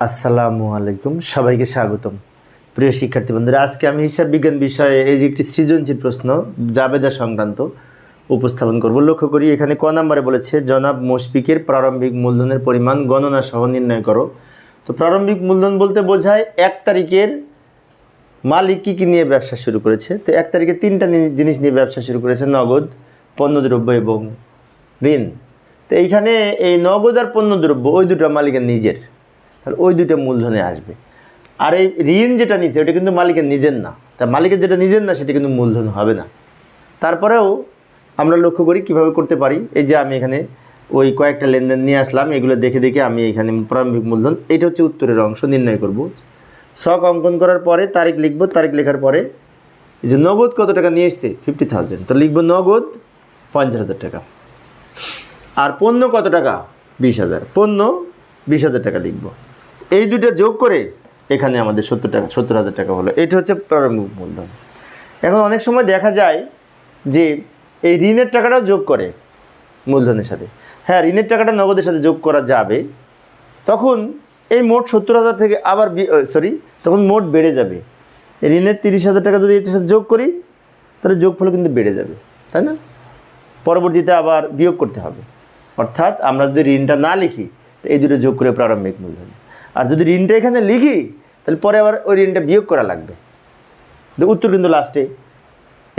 আসসালামু আলাইকুম, সবাইকে স্বাগতম। প্রিয় শিক্ষার্থী বন্ধুরা, আজকে আমি হিসাব বিজ্ঞান বিষয়ে এই যে একটি সৃজনশীল প্রশ্ন, জাবেদা সংক্রান্ত, উপস্থাপন করব। লক্ষ্য করি, এখানে ক নাম্বারে বলেছে, জনাব মুশফিকের প্রারম্ভিক মূলধনের পরিমাণ গণনা সহ নির্ণয় করো। তো প্রারম্ভিক মূলধন বলতে বোঝায়, এক তারিখের মালিক কী কী নিয়ে ব্যবসা শুরু করেছে? তো এক তারিখে তিনটা জিনিস নিয়ে ব্যবসা শুরু করেছে, নগদ পণ্যদ্রব্য এবং ঋণ। তো এইখানে এই নগদ আর পণ্যদ্রব্য ওই দুটো মালিকের নিজের। তাহলে ওই দুটো মূলধনে আসবে। আর এই ঋণ যেটা নিচ্ছে, ওটা কিন্তু মালিকের নিজের না। তা মালিকের যেটা নিজের না, সেটা কিন্তু মূলধন হবে না। তারপরেও আমরা লক্ষ্য করি কীভাবে করতে পারি। এই যে আমি এখানে ওই কয়েকটা লেনদেন নিয়ে আসলাম, এগুলো দেখে দেখে আমি এখানে প্রারম্ভিক মূলধন, এটা হচ্ছে উত্তরের অংশ, নির্ণয় করব। শখ অঙ্কন করার পরে তারিখ লিখব, তারিখ লেখার পরে এই যে নগদ কত টাকা নিয়ে এসছে? ফিফটি থাউজেন্ড তো লিখব নগদ পঞ্চাশ হাজার টাকা। আর পণ্য কত টাকা? বিশ হাজার। পণ্য বিশ হাজার টাকা লিখব। এই দুটো যোগ করে এখানে আমাদের সত্তর টাকা, সত্তর হাজার টাকা হলো। এটা হচ্ছে প্রারম্ভিক মূলধন। এখন অনেক সময় দেখা যায় যে এই ঋণের টাকাটাও যোগ করে মূলধনের সাথে। হ্যাঁ ঋণের টাকাটা নগদের সাথে যোগ করা যাবে। তখন এই মোট সত্তর হাজার থেকে আবার সরি তখন মোট বেড়ে যাবে। ঋণের তিরিশ হাজার টাকা যদি এটার সাথে যোগ করি, তাহলে যোগফল কিন্তু বেড়ে যাবে, তাই না? পরবর্তীতে আবার বিয়োগ করতে হবে। অর্থাৎ আমরা যদি ঋণটা না লিখি, তো এই দুটো যোগ করে প্রারম্ভিক মূলধন। আর যদি ঋণটা এখানে লিখি, তাহলে পরে আবার ওই ঋণটা বিয়োগ করা লাগবে। উত্তর কিন্তু লাস্টে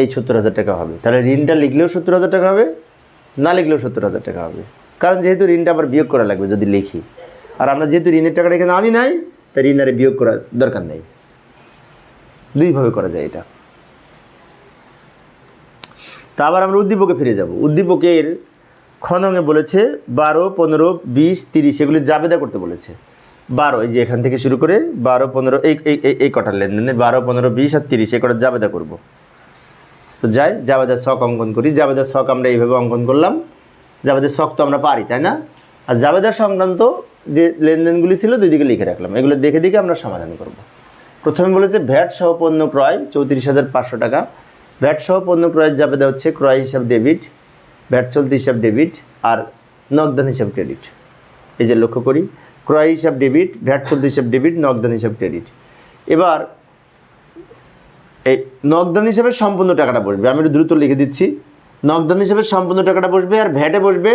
এই সত্তর হাজার টাকা হবে। তাহলে ঋণটা লিখলেও সত্তর হাজার টাকা হবে, না লিখলেও সত্তর হাজার টাকা হবে। কারণ যেহেতু ঋণটা আবার বিয়োগ করা লাগবে যদি লিখি। আর আমরা যেহেতু ঋণের টাকাটা এখানে আনি নাই, তাই ঋণ আরে বিয়োগ করার দরকার নেই। দুইভাবে করা যায় এটা। তা আবার আমরা উদ্দীপকে ফিরে যাব। উদ্দীপকের খনঙে বলেছে, বারো, পনেরো, বিশ, তিরিশ, এগুলি জাবেদা করতে বলেছে। বারো, এই যে এখান থেকে শুরু করে বারো, পনেরো, এই এই কটার লেনদেনে বারো, পনেরো, বিশ আর তিরিশ, এই কটা জাবেদা করব। তো যাই জাবেদার শখ অঙ্কন করি। জাবেদার শখ আমরা এইভাবে অঙ্কন করলাম। জাবেদার শখ তো আমরা পারি, তাই না? আর জাবেদার সংক্রান্ত যে লেনদেনগুলি ছিল দুই দিকে লিখে রাখলাম। এগুলো দেখে দেখে আমরা সমাধান করব। প্রথমে বলেছে ভ্যাট সহ পণ্য ক্রয়, চৌত্রিশ হাজার পাঁচশো টাকা। ভ্যাট সহ পণ্য ক্রয়ের জাবেদা হচ্ছে ক্রয় হিসাব ডেবিট, ভ্যাট চলতি হিসাব ডেবিট আর নগদান হিসাব ক্রেডিট। এই যে লক্ষ্য করি ক্রয় হিসাব ডেবিট ভ্যাট চলতি হিসাব ডেবিট, নগদান হিসাব ক্রেডিট। এবার, এই নগদান হিসাবে সম্পূর্ণ টাকাটা বসবে। আমি একটু দ্রুত লিখে দিচ্ছি। নগদান হিসাবে সম্পূর্ণ টাকাটা বসবে আর ভ্যাটে বসবে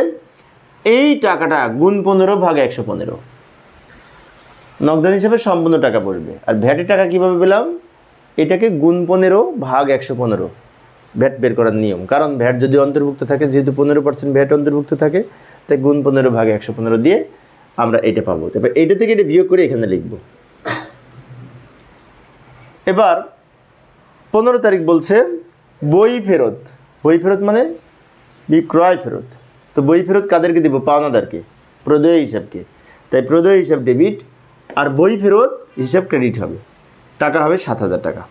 এই টাকাটা গুণ পনেরো ভাগ একশো পনেরো। নগদান হিসাবে সম্পূর্ণ টাকা পড়বে আর ভ্যাটের টাকা কীভাবে পেলাম? এটাকে গুণ পনেরো ভাগ একশো পনেরো। ভ্যাট বের করার নিয়ম। কারণ ভ্যাট যদি অন্তর্ভুক্ত থাকে, যেহেতু পনেরো পার্সেন্ট ভ্যাট অন্তর্ভুক্ত থাকে, তাই গুণ পনেরো ভাগ একশো পনেরো দিয়ে আমরা এটা পাবো। তারপর এইটা থেকে এটা বিয়োগ করে এখানে লিখব। এবার পনেরো তারিখ বলছে, বই ফেরত। বই ফেরত মানে বিক্রয় ফেরত। তো বই ফেরত কাদেরকে দিব? পাওনাদারকে, প্রদেয় হিসাবকে। তাই প্রদেয় হিসাব ডেবিট আর বই ফেরত হিসাব ক্রেডিট হবে। টাকা হবে সাত হাজার টাকা।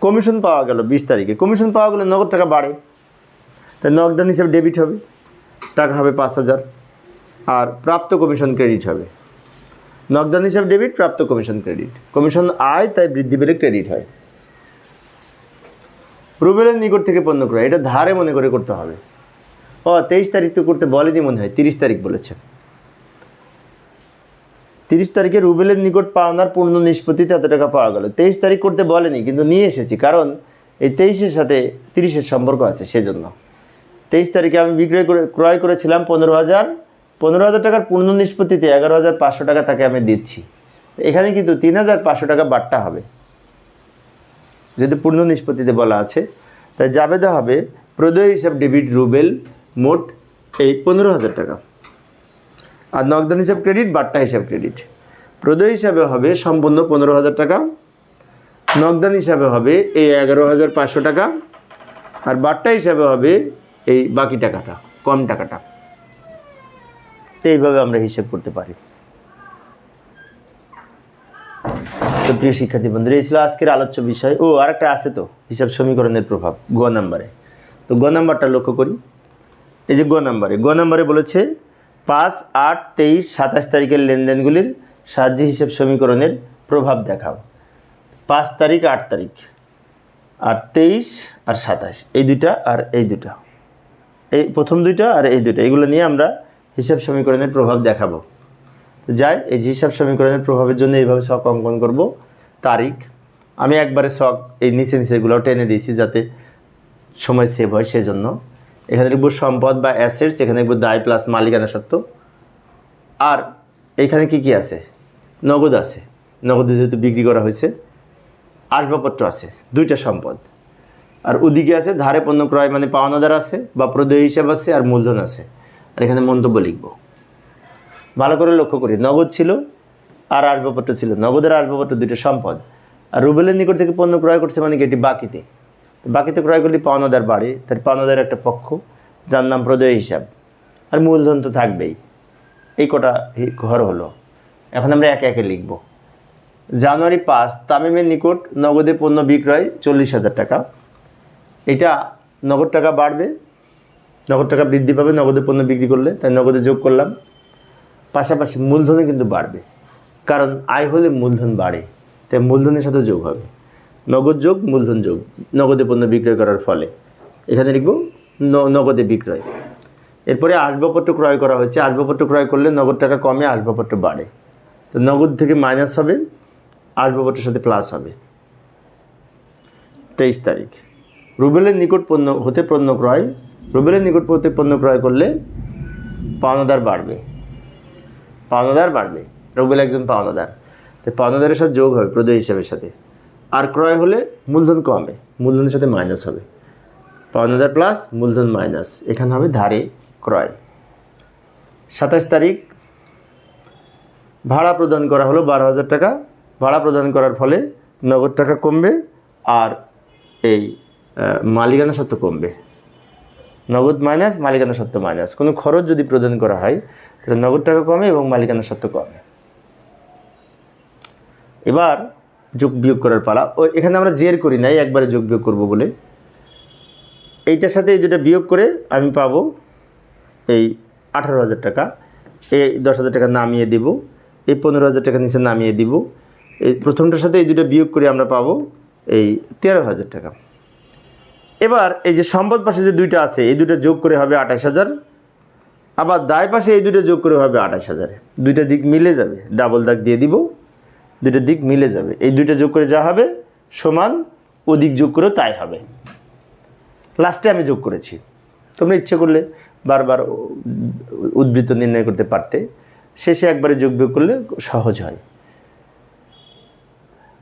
কমিশন পাওয়া গেল বিশ তারিখে। কমিশন পাওয়া গেলে নগদ টাকা বাড়ে। তাই নগদান হিসাব ডেবিট হবে। টাকা হবে পাঁচ হাজার। আর প্রাপ্ত কমিশন ক্রেডিট হবে। নগদান হিসাব ডেবিট, প্রাপ্ত কমিশন ক্রেডিট। কমিশন আয়, তাই বৃদ্ধি পেলে ক্রেডিট হয়। রুবেলের নিকট থেকে পণ্য ক্রয়, এটা ধারে মনে করে করতে হবে। ও, তেইশ তারিখ তো করতে বলেনি মনে হয়, তিরিশ তারিখ বলেছে। তিরিশ তারিখে রুবেলের নিকট পাওনার পূর্ণ নিষ্পত্তিতে এত টাকা পাওয়া গেল। তেইশ তারিখ করতে বলেনি, কিন্তু নিয়ে এসেছি, কারণ এই তেইশের সাথে তিরিশের সম্পর্ক আছে সেজন্য। তেইশ তারিখে আমি বিক্রয় করে ক্রয় করেছিলাম পনেরো হাজার পনেরো হাজার টাকার পূর্ণ নিষ্পত্তিতে এগারো হাজার পাঁচশো টাকা তাকে আমি দিচ্ছি। এখানে কিন্তু তিন হাজার পাঁচশো টাকা বাট্টা হবে। যদি পূর্ণ নিষ্পত্তিতে বলা আছে তাই জাবেদা হবে প্রদয় হিসাব ডেবিট রুবেল মোট এই পনেরো হাজার টাকা। আর নগদান হিসাব ক্রেডিট, বাট্টা হিসাব ক্রেডিট। প্রদয় হিসাবে হবে সম্পূর্ণ পনেরো হাজার টাকা। নগদান হিসাবে হবে এই এগারো হাজার পাঁচশো টাকা। আর বাট্টা হিসাবে হবে এই বাকি টাকাটা, কম টাকাটা। তো এইভাবে আমরা হিসেব করতে পারি। তো প্রিয় শিক্ষার্থী বন্ধুরা, এই ছিল আজকের আলোচ্য বিষয়। ও, আরেকটা আছে তো, হিসাব সমীকরণের প্রভাব, গ নাম্বারে। তো গ নাম্বারটা লক্ষ্য করি। এই যে গ নাম্বারে গ নাম্বারে বলেছে, পাঁচ, আট, তেইশ, সাতাশ তারিখের লেনদেনগুলির সাহায্যে হিসাব সমীকরণের প্রভাব দেখাও। পাঁচ তারিখ, আট তারিখ। আর তেইশ আর সাতাশ, এই দুইটা আর এই দুটা এই প্রথম দুইটা আর এই দুইটা, এগুলো নিয়ে আমরা হিসাব সমীকরণের প্রভাব দেখাবো। তো যাই, এই যে হিসাব সমীকরণের প্রভাবের জন্য এইভাবে শখ অঙ্কন করব। তারিখ, আমি একবারে শখ এই নিচে নিচেগুলো টেনে দিয়েছি যাতে সময় সেভ হয় সেজন্য। এখানে লিখব সম্পদ বা অ্যাসেটস এখানে লিখব দায় প্লাস মালিকানা সত্ত্ব। আর এখানে কি কি আছে? নগদ আছে। নগদে যেহেতু বিক্রি করা হয়েছে, আসবাবপত্র আছে, দুইটা সম্পদ। আর ওদিকে আছে ধারে পণ্য ক্রয় মানে পাওনাদার আছে বা প্রদেয় হিসাব আছে আর মূলধন আছে। আর এখানে মন্তব্য লিখব। ভালো করে লক্ষ্য করি, নগদ ছিল আর আসবাবপত্র ছিল। নগদের আসবাবপত্র দুইটা সম্পদ। আর রুবেলের নিকট থেকে পণ্য ক্রয় করছে মানে কি, এটি বাকিতে। বাকিতে ক্রয় করলে পাওনাদার বাড়ে, তার পাওনাদার একটা পক্ষ, যার নাম প্রদেয় হিসাব। আর মূলধন তো থাকবেই। এই কটা ঘর হলো। এখন আমরা একে একে লিখব। জানুয়ারি পাঁচ, তামিমের নিকট নগদে পণ্য বিক্রয় চল্লিশ হাজার টাকা। এটা নগদ টাকা বাড়বে নগদ টাকা বৃদ্ধি পাবে নগদে পণ্য বিক্রি করলে তাই নগদে যোগ করলাম। পাশাপাশি মূলধনে কিন্তু বাড়বে। কারণ আয় হলে মূলধন বাড়ে, তাই মূলধনের সাথে যোগ হবে। নগদ যোগ, মূলধন যোগ, নগদে পণ্য বিক্রয় করার ফলে। এখানে লিখব নগদে বিক্রয়। এরপরে আসবাবপত্র ক্রয় করা হয়েছে। আসবাবপত্র ক্রয় করলে নগদ টাকা কমে, আসবাবপত্র বাড়ে। তো নগদ থেকে মাইনাস হবে, আসবাবপত্রের সাথে প্লাস হবে। তেইশ তারিখ। রুবেলের নিকট পণ্য হতে পণ্য ক্রয় রুবেলের নিকটবর্তী পণ্য ক্রয় করলে পাওনাদার বাড়বে। পাওনাদার বাড়বে। রুবেল একজন পাওনাদার। তাই পাওনাদারের সাথে যোগ হবে প্রদেয় হিসাবের সাথে। আর ক্রয় হলে মূলধন কমে, মূলধনের সাথে মাইনাস হবে। পাওনাদার প্লাস মূলধন মাইনাস এখানে হবে ধারে ক্রয়। সাতাশ তারিখ, ভাড়া প্রদান করা হলো বারো হাজার টাকা। ভাড়া প্রদান করার ফলে নগদ টাকা কমবে আর এই মালিকানা সত্ত্ব কমবে। নগদ মাইনাস মালিকানা সত্ত্ব মাইনাস কোনো খরচ যদি প্রদান করা হয়, তাহলে নগদ টাকা কমে এবং মালিকানা সত্ত্ব কমে। এবার যোগ বিয়োগ করার পালা। ও এখানে আমরা জের করি নাই, একবারে যোগ বিয়োগ করব বলে। এইটার সাথে এই দুটা বিয়োগ করে আমি পাবো এই আঠারো হাজার টাকা। এই দশ হাজার টাকা নামিয়ে দিব, এই পনেরো হাজার টাকা নিচে নামিয়ে দিব। এই প্রথমটার সাথে এই দুটো বিয়োগ করে আমরা পাবো এই তেরো হাজার টাকা। এবার এই যে সম্পদ পাশে যে দুইটা আছে, এই দুটো যোগ করে হবে আঠাশ হাজার। আবার দায় পাশে এই দুটো যোগ করে হবে আঠাশ হাজারে। দুইটা দিক মিলে যাবে ডাবল দাগ দিয়ে দিব, দুইটা দিক মিলে যাবে। এই দুইটা যোগ করে যা হবে, সমান ওদিক যোগ করেও তাই হবে। লাস্টে আমি যোগ করেছি। তোমরা ইচ্ছে করলে বারবার উদ্বৃত্ত নির্ণয় করতে পারতে। শেষে একবারে যোগ বিয়োগ করলে সহজ হয়।